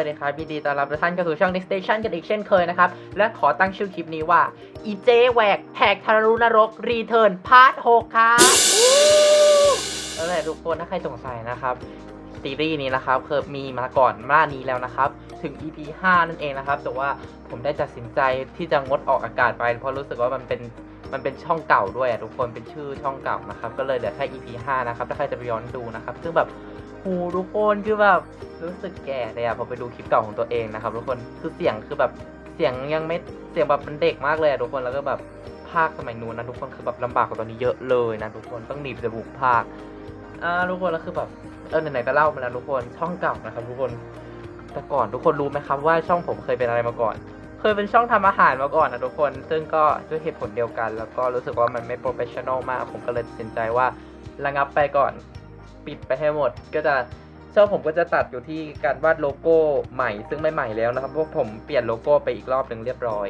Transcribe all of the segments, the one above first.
Hello สวัสดีครับยินดีต้อนรับทุกท่านเข้าสู่ช่อง Next Station กันอีกเช่นเคยนะครับ และขอตั้งชื่อคลิปนี้ว่า อีเจแหวกแหกทารุนรก รีเทิร์นพาร์ท6ครับนั่นแหละทุกคนถ้าใครสงสัยนะครับซีรีส์นี้นะครับเคยมีมาก่อนหน้านี้แล้วนะครับ ถึง EP 5 นั่นเองนะครับ แต่ว่าผมได้ตัดสินใจที่จะงดออกอากาศไป เพราะรู้สึกว่ามันเป็นมันเป็นช่องเก่าด้วยอะทุกคนเป็นชื่อช่องเก่านะครับ ก็เลยเหลือแค่ EP 5 นะครับ ถ้าใครจะไปย้อนดูนะครับ ซึ่งแบบ หทุกคนคือแบบรู้สึกแก่เลยอะพอไปดูคลิปเก่าของตัวเองนะครับ ทุกคนคือเสียงคือแบบเสียงยังไม่เสียงแบบมันเด็กมากเลยทุกคนแล้วก็แบบภาคสมัยนู้นนะทุกคนคือแบบลำบากกว่าตอนนี้เยอะเลยนะทุกคนต้องหนีบจมูกภาคอ่าทุกคนแล้วคือแบบเออไหนๆก็เล่ามาแล้วทุกคนช่องเก่านะครับ ทุกคนแต่ก่อนทุกคนรู้ไหมครับว่าช่องผมเคยเป็นอะไรมาก่อน เคยเป็นช่องทำอาหารมาก่อนนะทุกคน ซึ่งก็ด้วยเหตุผลเดียวกัน แล้วก็รู้สึกว่ามันไม่โปรเฟชชั่นอลมาก ผมก็เลยตัดสินใจว่าระงับไปก่อน ปิดไปให้หมด ก็จะช่องผมก็จะตัดอยู่ที่การวาดโลโก้ใหม่ ซึ่งไม่ใหม่แล้วนะครับเพราะผมเปลี่ยนโลโก้ไปอีกรอบหนึ่งเรียบร้อย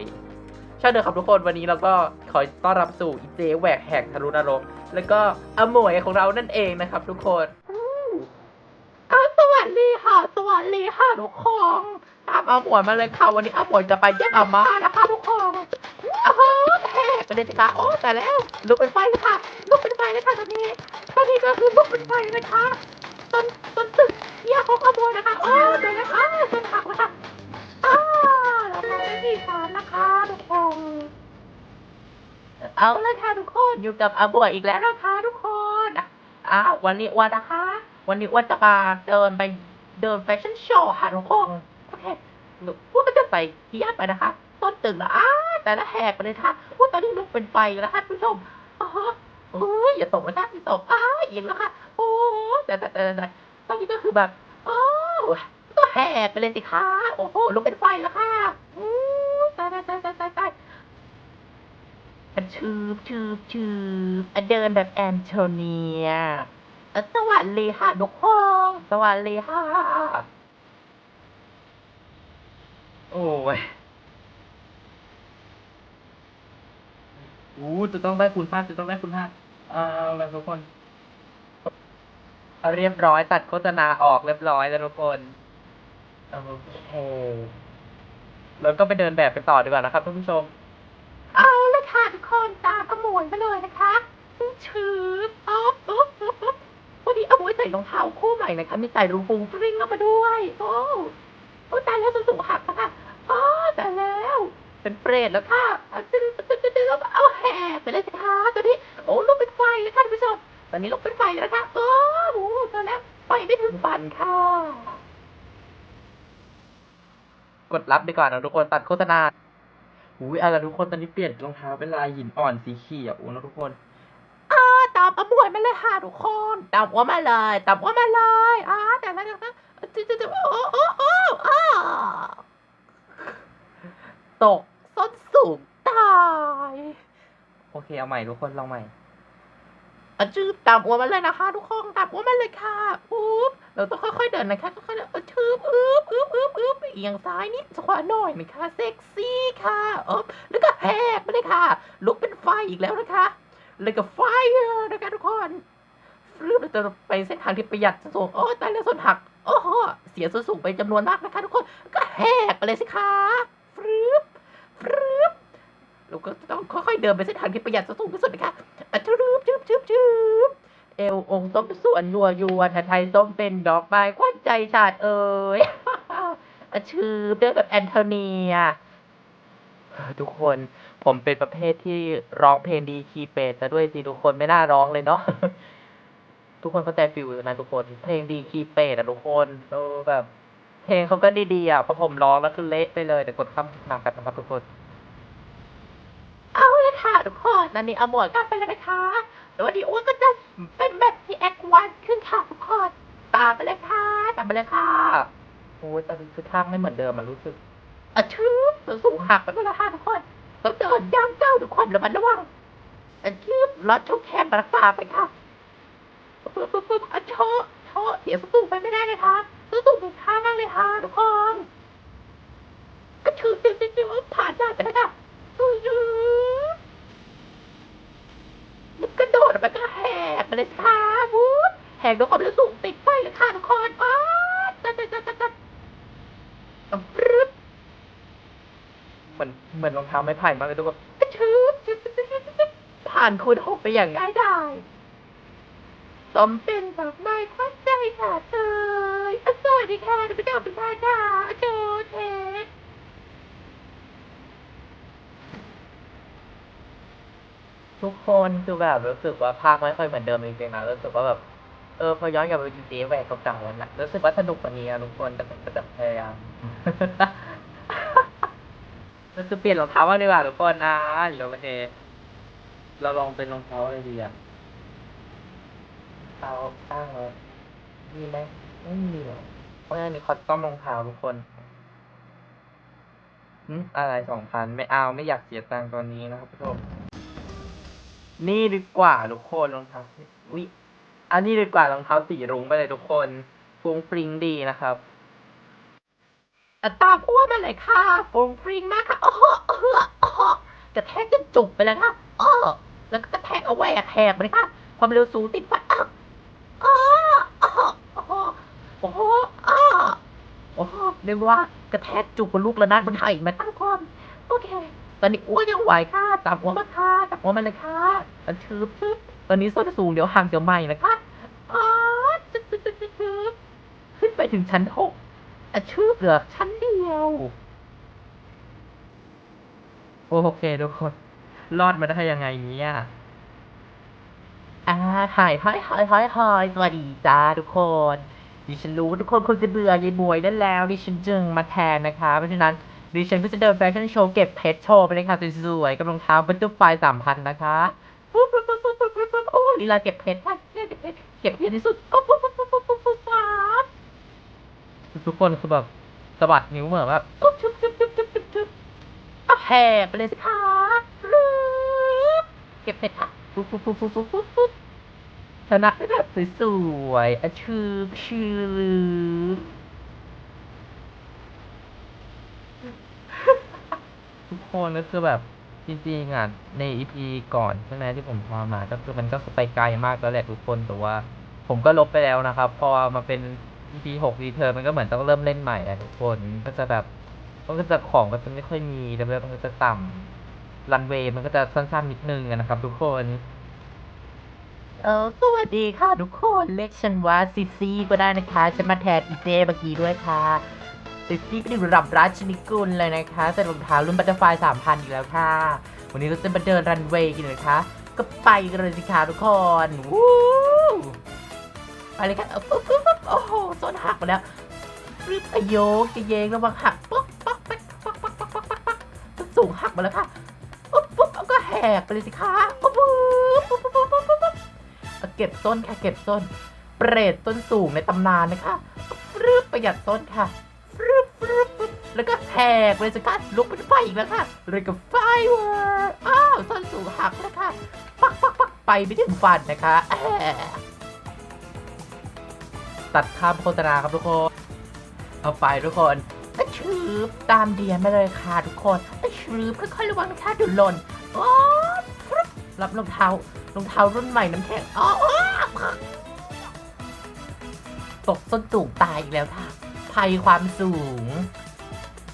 เช่เลยครับทุกคนวันนี้เราก็ขอต้อนรับสู่อีเจแหวกแหกทะลุนรกแล้วก็อมวยของเรานั่นเองนะครับ ทุกคนสวัสดีค่ะ สวัสดีค่ะทุกคน ตามอมวยมาเลยค่ะวันนี้อมวยจะไปแย่งอาม่านะคะทุกคนอ้าวแหกไปเลยสิคะโอ้แต่แล้วลุกเป็นไฟเลยค่ะลุกเป็นไฟเลยค่ะตอนนี้ตอนนี้ก็คือลุกเป็นไฟเลยค่ะต้นต้นตึกเยี่ยของอมวยนะคะโอ้เดี๋ยวนะคะต้นหักนะคะอ้าวเรามาเป็นที่สามนะคะทุกคนเอาเลยค่ะทุกคนอยู่กับอาบวยอีกแล้วนะคะทุกคนอะอ้าววันนี้วันนะคะ วันนี้วันจะมาเดินไปเดินแฟชั่นโชว์ค่ะทุกคน พูดก็จะไปเที่ยบไปนะคะ ต้นตึกนะอ้าแต่ละแหกไปเลยค่ะพูดตอนนี้ลุกเป็นไฟแล้วค่ะคุณผู้ชมอ๋อโอ้ยอย่าตกนะคะอย่าตกอ้าอีกแล้วค่ะ โอ้แต่แต่แต่แต่ตอนนี้ก็คือแบบโอ้ก็แหกไปเลยสิคะโอ้โหลุกเป็นไฟแล้วค่ะอู้ตายตายตายตายตายตายอันชืบชืบชืบอันเดินแบบแอนโทเนียสวัสดีค่ะทุกคนสวัสดีค่ะ ยอู้จะต้องได้คุณภาพจะต้องได้คุณภาพอ่าแล้วทุกคนเอาเรียบร้อยตัดโฆษณาออกเรียบร้อยแล้วทุกคนโอเคแล้วก็ไปเดินแบบไปต่อดีกว่านะครับท่านผู้ชม เอาละค่ะทุกคนตามอมวยมาเลยนะคะชืบอ๊อบอ๊อบอ๊อบอ๊อบวันนี้อมวยใส่รองเท้าคู่ใหม่นะคะมีใส่รูฟูฟริ้งเข้ามาด้วย โอ้โอ้ตายแล้วสูงหักนะคะอ๋อ ตายแล้ว เป็นเปรตแล้วค่ะตึ๊ดตึ๊ดตึ๊ดตึ๊ดเอาแห่ไปเลยสิคะตอนนี้ โอ้ลุกเป็นไฟเลยค่ะท่านผู้ชมตอนนี้ลุกเป็นไฟแล้วนะคะโอ้โหตอนแล้วไฟไม่ถึงฝันค่ะ กดรับดีกว่านะทุกคนตัดโฆษณาอุ้ยอะไรทุกคนตอนนี้เปลี่ยนรองเท้าเป็นลายหินอ่อนสีเขียวนะทุกคนอ่าตามอมวยมาเลยค่ะทุกคนตามว่ามาเลยตามว่ามาเลยอ่าแต่ละนะคะจิ๊ดจิ๊ดจิ๊ดโอ้โอ้โอ้อ้า ตก ส้นสูงตาย โอเคเอาใหม่ทุกคนลองใหม่อะจืบตามอัวมาเลยนะคะ ทุกคนตามอัวมาเลยค่ะอุ๊บเราต้องค่อยๆเดินนะคะค่อยๆเดินเออชืบอึ๊บอึ๊บอึ๊บอึ๊บเอียงซ้ายนิดขวาหน่อยนะคะเซ็กซี่ค่ะเออแล้วก็แหกไปเลยค่ะ ลุกเป็นไฟอีกแล้วนะคะแล้วก็ไฟนะคะทุกคนฟรึบเราจะไปเส้นทางที่ประหยัดสูงโอ้ตายแล้วส้นหักโอ้โหเสียส่วนสูงไปจำนวนมากนะคะทุกคนก็แหกไปเลยสิคะฟรึบฟรึบเรา ก็ต้องค่อยๆเดินไปเส้นทางที่ประหยัดสูงที่สุดนะคะอะชืบชืบชืบชืบเอวองค์ต้มส่วนยัวยัวไทยต้มเป็นดอกไม้ควันใจชาติเอ่ยอะชืบเดินแบบแอนโทเนียทุกคนผมเป็นประเภทที่ร้องเพลงดีคีย์เปดซะด้วยสิทุกคนไม่น่าร้องเลยเนาะทุกคนเข้าใจฟิลนะทุกคนเพลงดีคีย์เปดอะทุกคนเออแบบ เพลงเขาก็ดีๆอะพอผมร้องแล้วคือเละไปเลยแต่กดข้ามนำกันนะครับทุกคน ทุกคนนันนี้เอาหมวดกันไปเลยนะคะแล้ววันนี้อ้วนก็จะเป็นแบบที่แอควันขึ้นค่ะทุกคนตามไปเลยค่ะตามไปเลยค่ะโอ้ยแต่คือทางไม่เหมือนเดิมมันรู้สึกอะชืบสูงหักไปหมดแล้วค่ะทุกคนต้องเดินย่างเจ้าทุกคนระมัดระวังอะชืบรถชุกแคบรักษาไปค่ะปึ๊บปึ๊บปึ๊บอะโชะโชะเสียสูงไปไม่ได้เลยค่ะสูงถูกท่ามากเลยค่ะทุกคนก็ชืบชืบชืบชืบผ่านได้ไปแล้วค่ะชืบมัน กระโดดมันก็แหกไปเลยสิคะวูแหกด้วยความเร็วสูงติดไฟเลยค่ะทุกคนอ้าตัดตัดตัดตัดปึ๊บเหมือนเหมือนรองเท้าไม้ไผ่มากเลยทุกคนกระชืบผ่านคูณหกไปอย่างง่ายดายสมเป็นดอกไม้ควัาใจค่ะเธอสวัสดีค่ะทุกท่านทุกท่านค่ะ ทุกคนคือแบบรู้สึกว่าภาคไม่ค่อยเหมือนเดิมจริงๆนะรู้สึกว่าแบบเออพอย้อนกลับไปดูเจ๊แหวกเก่าๆแล้นะรู้สึกว่าสนุกกว่านี้อะทุกคนแต่แต่แต่พยายามเราจะเปลี่ยนรองเท้าบ้าดีกว่าทุกคนนะเดี๋ยวโอเคเราลองเป็นรองเท้าอะไรดีอะเท้าข้างเลยมีไหมไม่มีหรอกเพราะงั้นนี่คอตตอมรองเท้าทุกคนอืมอะไรสองพันไม่เอาไม่อยากเสียตังค์ตอนนี้นะครับผู้ชมนี่ นี่ดีกว่าทุกคนรองเท้าอุ๊ยอันนี้ดีกว่ารองเท้าสีรุ้งไปเลยทุกคนฟุ้งฟริ้งดีนะครับอตาพัวมาเลยค่ะฟุ้งฟริ้งมากค่ะอ้อเอออ้อกระแทกจนจุกไปแล้วค่ะอ้อแล้วก็กระแทกเอาแหวกแหกไปเลยค่ะ ความเร็วสูงติดไฟอ้ออ้ออ้อโอ้โหอ้อโอ้โหเรียกว่ากระแทกจุกบนลูกระนาดบนไทยมาตั้งความโอเค ตอนนี้อ้วนยังไหวค่ะจับหัวมาค่ะจับหัวมาเลยค่ะอันชืบชืบตอนนี้ส้นสูงเดี๋ยวห่างเดี๋ยวใหม่นะคะอ๋อจึ๊บจึ๊บจึ๊บชึบขึ้นไปถึงชั้นหกอะชืบเหลือชั้นเดียว โอเคทุกคนรอดมาได้ยังไงเนี่ยอ่าหายหายหายหายหายสวัสดีจ้าทุกคนดิฉันรู้ทุกคนคงจะเบื่อยายบวยนั่นแล้วดิฉันจึงมาแทนนะคะ เพราะฉะนั้น ดิฉันก็จะเดินแฟชั่นโชว์เก็บเพชรโชว์ไปเลยค่ะสวยๆกับรองเท้าบัตเตอร์ไฟสามพันนะคะปุ๊บปุ๊บปุ๊บปุ๊บปุ๊บปุ๊บโอ้ลีลาเก็บเพชรค่ะเก็บเพชรเก็บเพชรที่สุดปุ๊บปุ๊บปุ๊บปุ๊บปุ๊บปุ๊บปั๊บทุกคนคือแบบสะบัดนิ้วเหมือนแบบปุ๊บชุบชุบชุบชุบชุบชุบอะแหกไปเลยสิคะปุ๊บเก็บเพชรค่ะปุ๊บปุ๊บปุ๊บปุ๊บปุ๊บปุ๊บปุ๊บชนะแบบสวยๆอชื่อชื่อลือ ทุกคนก็คือแบบจริงๆอะในอีพีก่อนใช่ไหมที่ผมพามาก็คือมันก็ไปไกลมากแล้วแหละทุกคนแต่ว่า ผมก็ลบไปแล้วนะครับ พอมาเป็นอีพีหกรีเทิร์นมันก็เหมือนต้องเริ่มเล่นใหม่อะทุกคนก็จะแบบมันก็จะของก็จะไม่ค่อยมีแล้วมันก็จะต่ำรันเวย์มันก็จะสั้นๆนิดนึงนะครับ ทุกคนเออสวัสดีค่ะทุกคนเรียกฉันว่าซิซี่ก็ได้นะคะฉันมาแทนอีเจเมื่อกี้ด้วยค่ะ ซิซี่เป็นระดับราชินิกุลเลยนะคะใส่รองเท้ารุ่นบัตเตอร์ไฟสามพันอีกแล้วค่ะ วันนี้เราจะมาเดินรันเวย์กันนะคะก็ไปกันเลยสิคะทุกคนวู้ไปเลยค่ะปุ๊บปุ๊บปุ๊บโอ้โหโซนหักไปแล้วรีบอะโยกจะเยงระวังหักปุ๊บปั๊บปั๊บปั๊บปั๊บปั๊บปั๊บปั๊บปั๊บสูงหักมาแล้วค่ะปุ๊บปุ๊บก็แหกไปเลยสิคะปุ๊บปุ๊บปุ๊บปุ๊บปุ๊บปุ๊บเก็บต้นค่ะเก็บต้น เปรตต้นสูงในตำนานนะคะรึบประหยัดต้นค่ะ แล้วก็แหกเลยสิคะลุกเป็นไฟอีกแล้วค่ะเลยกับไฟเวอร์อ้าวส้นสูงหักแล้วค่ะ ปักปักปักไปไม่ถึงฟันนะคะตัดคำโฆษณาครับทุกคน เอาไปทุกคนอะชืบตามเดียนมาเลยค่ะทุกคนอะชืบค่อยๆระวังนะคะดุหล่นโอ้ฟรึบรับรองเท้ารองเท้ารุ่นใหม่น้ำแข็งอ๋อตกส้นสูงตายอีกแล้วค่ะภัยความสูง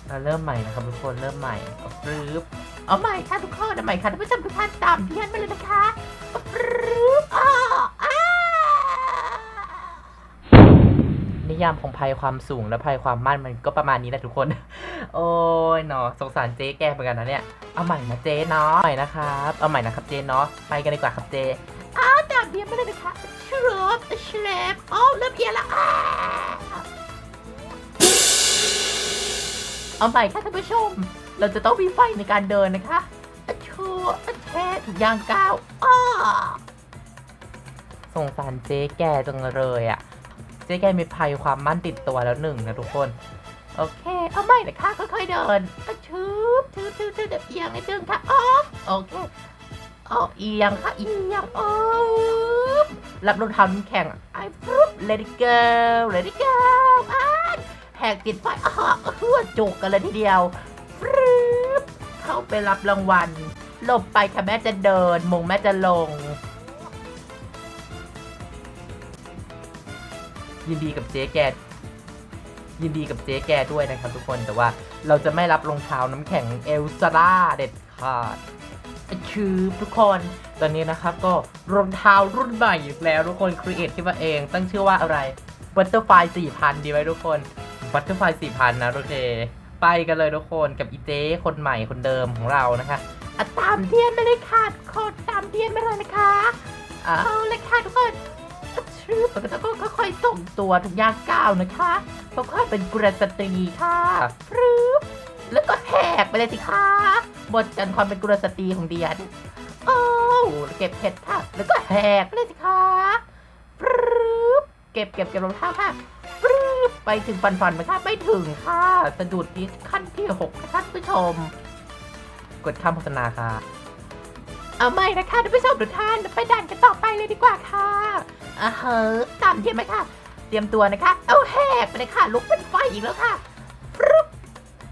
เราเริ่มใหม่นะครับทุกคนเริ่มใหม่ปรื๊บเอาใหม่ค่ะทุกคนเอาใหม่ค่ะท่านผู้ชมทุกท่านตามเพี้ยนมาเลยนะคะปรื๊บอ้ออ้านิยามของภัยความสูงและภัยความมั่นมันก็ประมาณนี้แหละทุกคน โอ้ยเนาะสงสารเจ๊แกเหมือนกันนะเนี่ยเอาใหม่นะเจ๊เนาะใหม่นะครับเอาใหม่นะครับเจ๊เนาะไปกันดีกว่าครับเจ๊อ้าวตามเพี้ยนมาเลยนะคะชรบชรบอ๋อเริ่มเพี้ยนละอ้า เอาใหม่ค่ะท่านผู้ชม เราจะต้องมีไฟในการเดินนะคะอะโชว์อะแช่ถุงยางก้าวอ้อสงสารเจ๊แกจังเลยอะ่ะ เจ๊แกมีภัยความมั่นติดตัวแล้วหนึ่งนะทุกคน โอเค เอาใหม่นะคะค่อยๆเดินอะชืบชืบชืบชืบเดี๋ยวเอียงนิดนึงค่ะอ๋อโอเคอ๋อเอียงค่ะเอียงอ๋อรับรองเท้าแข็งไอ้ปุ๊บ let it go let it go อ้า แหกติดไฟอ้าเพื่อจุกกันเลยทีเดียวฟรึบเข้าไปรับรางวัลหลบไปค่ะแม่จะเดินมงแม่จะลง ยินดีกับเจ๊แกยินดีกับเจ๊แกด้วยนะครับทุกคนแต่ว่าเราจะไม่รับรองเท้าน้ำแข็งเอลซาร่าเด็ดขาดคือทุกคนตอนนี้นะครับก็รองเท้ารุ่นใหม่อีกแล้วทุกคนครีเอทขึ้นมาเอง ตั้งชื่อว่าอะไร Butterfly 4,000ดีไหมทุกคน Butterfly 4,000นะโอเค ไปกันเลยทุกคนกับอีเจ๊คนใหม่คนเดิมของเรานะคะอะตามเทียนไม่ได้ขาดโคตรตามเทียนไม่เลยนะคะอะเอาเลยค่ะทุกคนชื่อปกติก็ค่อยๆส่งตัวทุกย่างก้าวนะคะเพราะค่อยเป็นกุลสตรีค่ะปรึบแล้วก็แหกไปเลยสิคะบทกันความเป็นกุลสตรีของเดียนโอ้เก็บเห็ดค่ะ แล้วก็แหกไปเลยสิคะปรึบเก็บเก็บเก็บรองเท้าค่ะปรึ๊บ ไปถึงฟันฟันไหมคะไม่ถึงค่ะสะดุดที่ขั้นที่หกค่ะท่านผู้ชม กดข้ามโฆษณาค่ะ เอาไม่นะคะท่านผู้ชมทุกท่านไปดันกันต่อไปเลยดีกว่าค่ะอ่าเฮ้อตามเทียมไหมคะเตรียมตัวนะคะ เอาแหกไปเลยค่ะลุกเป็นไฟอีกแล้วค่ะปรึ๊บ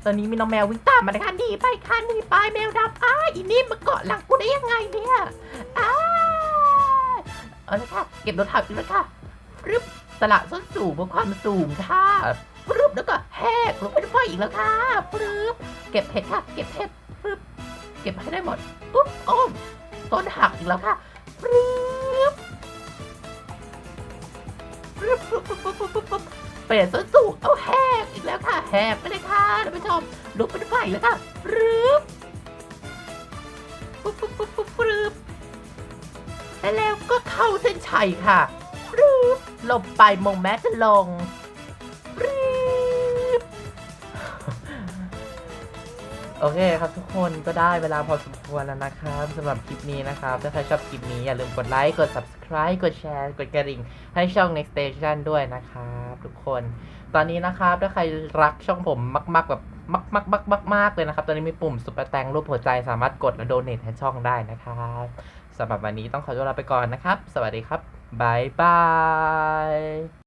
ตอนนี้มีน้องแมววิ่งตามมานะคะหนีไปค่ะหนีไปแมวดำอ้าอีนี่มาเกาะหลังกูได้ยังไงเนี่ยอ้าเอาเลยค่ะเก็บรถถังอีกแล้วค่ะปรึ๊บ สละส้นสูงบนความสูงค่ะปรึ๊บแล้วก็แหกลงเป็นไฟอีกแล้วค่ะปรึ๊บเก็บเห็ดค่ะ เก็บเห็ดปรึ๊บเก็บให้ได้หมดปุ๊บโอ้มต้นหักอีกแล้วค่ะปรึ๊บปรึ๊บปุ๊บปุ๊บปุ๊บปุ๊บปุ๊บเปลี่ยนส้นสูงเอาแหกอีกแล้วค่ะแหกไปเลยค่ะท่านผู้ชมลุกเป็นไฟแล้วค่ะปรึ๊บปุ๊บปุ๊บปุ๊บปุ๊บปรึ๊บแล้วก็เข้าเส้นชัยค่ะ ลบไปมงแม้จะลงโอเคครับทุกคนก็ได้เวลาพอสมควรแล้วนะครับสำหรับคลิปนี้นะครับ ถ้าใครชอบคลิปนี้อย่าลืมกดไลค์กด subscribe กดแชร์กดกระดิ่ง ให้ช่อง next station ด้วยนะครับทุกคน ตอนนี้นะครับถ้าใครรักช่องผมมากๆแบบมากๆมากๆมากเลยนะครับ ตอนนี้มีปุ่มซุปเปอร์แตงรูปหัวใจสามารถกดและโดเนทให้ช่องได้นะครับสำหรับวันนี้ต้องขอตัวลาไปก่อนนะครับ สวัสดีครับ บ๊ายบาย